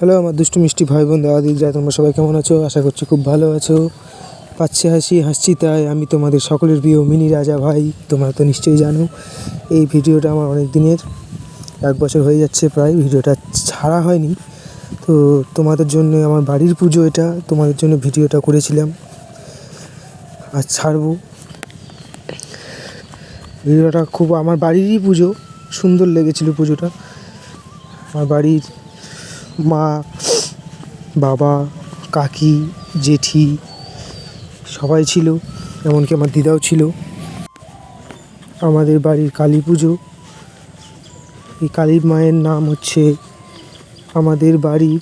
Hello, আমার দুষ্টু মিষ্টি ভাই বোন, দাদা দিদিরা তোমরা সবাই কেমন আছো? আশা করছি খুব ভালো আছো। পাচ্ছে হাসি, হাসছি তাই আমি তোমাদের সকলের প্রিয় মিনি রাজা ভাই, তোমরা তো নিশ্চয়ই জানো। এই ভিডিওটা আমার অনেক দিনের, এক বছর হয়ে যাচ্ছে প্রায়, ভিডিওটা ছাড়া হয়নি। তো তোমাদের জন্য আমার বাড়ির পুজো এটা, তোমাদের জন্য ভিডিওটা করেছিলাম। আর ছাড়বো। ভিডিওটা খুব, আমার বাড়িরই পুজো, সুন্দর লেগেছিল পুজোটা। আমার বাড়ির মা, বাবা, কাকি, জেঠি সবাই ছিল, এমনকি আমার দিদাও ছিল। আমাদের বাড়ির কালী পুজো। এই কালী মায়ের নাম হচ্ছে আমাদের বাড়ির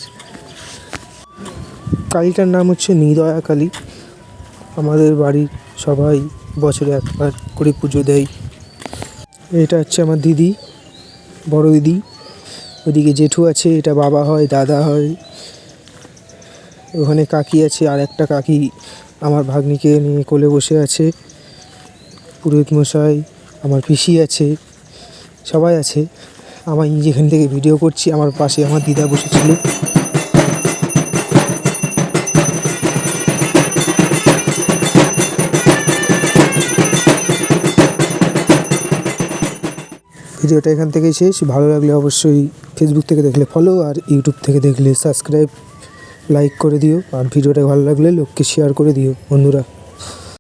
কালীটার নাম হচ্ছে নিদয়া কালী। আমাদের বাড়ির সবাই বছরে একবার করে পুজো দেয়। এটা হচ্ছে আমার দিদি বড় দিদি ওদিকে জেঠু আছে, এটা বাবা হয়, দাদা হয়। ওখানে কাকি আছে, আর একটা কাকি আমার ভাগ্নিকে নিয়ে কোলে বসে আছে। পুরোহিত মশাই, আমার পিসি আছে, সবাই আছে। আমি যেখান থেকে ভিডিও করছি, আমার পাশে আমার দিদা বসেছিল। ভিডিওটা এখান থেকেই শেষ। ভালো লাগলে অবশ্যই ফেসবুক থেকে দেখলে ফলো আর ইউটিউব থেকে দেখলে সাবস্ক্রাইব লাইক করে দিও। আর ভিডিওটা ভালো লাগলে লোককে শেয়ার করে দিও। বন্ধুরা।